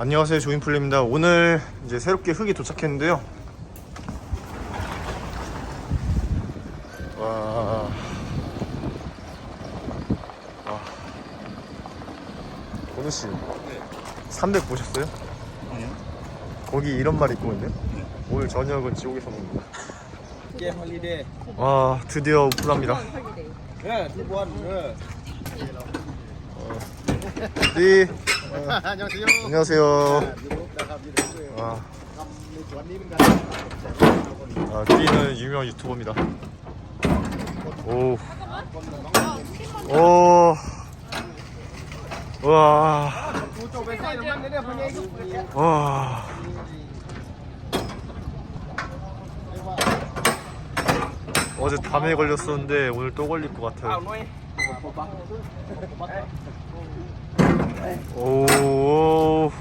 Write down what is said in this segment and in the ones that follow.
안녕하세요 조인플레입니다 오늘 이제 새롭게 흙이 도착했는데요 와... 와... 건우씨 300 보셨어요? 아니요. 거기 이런 말 있고 있네요 오늘 저녁은 지옥에서 먹는다 게 홀리데이. 와 드디어 오픈합니다 예, 두 번. 예. 네 안녕하세요. 안녕하세요. 아, 아 뛰는 유명 유튜버입니다. 오. 오. 와. 와. 어제 담에 걸렸었는데 오늘 또 걸릴 것 같아요. 오. 오.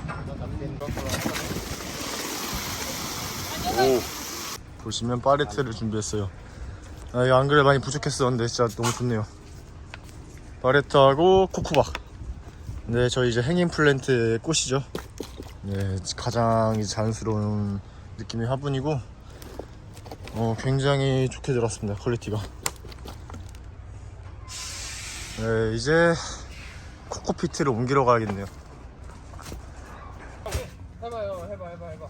오. 보시면 파레트를 준비했어요. 아, 이안 그래 많이 부족했어. 근데 진짜 너무 좋네요. 파레트하고 코쿠바. 네, 저희 이제 행인 플랜트의 꽃이죠. 네, 가장 자연스러운 느낌의 화분이고, 어, 굉장히 좋게 들었습니다. 퀄리티가. 네, 이제 코코피트를 옮기러 가야겠네요. 해봐요, 해봐, 해봐, 해봐.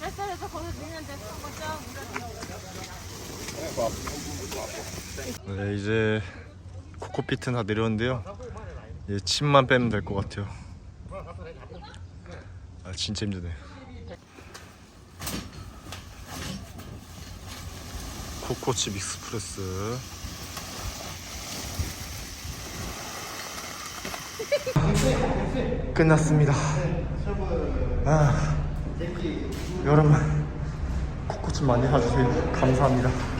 됐어 거기서 밀면 됐어 먼저 네, 이제 코코피트는 다 내렸는데요. 이제 침만 빼면 될 것 같아요. 아, 진짜 힘드네. 코코칩 익스프레스. 끝났습니다. 아, 여러분, 코코칩 많이 사주세요. 감사합니다.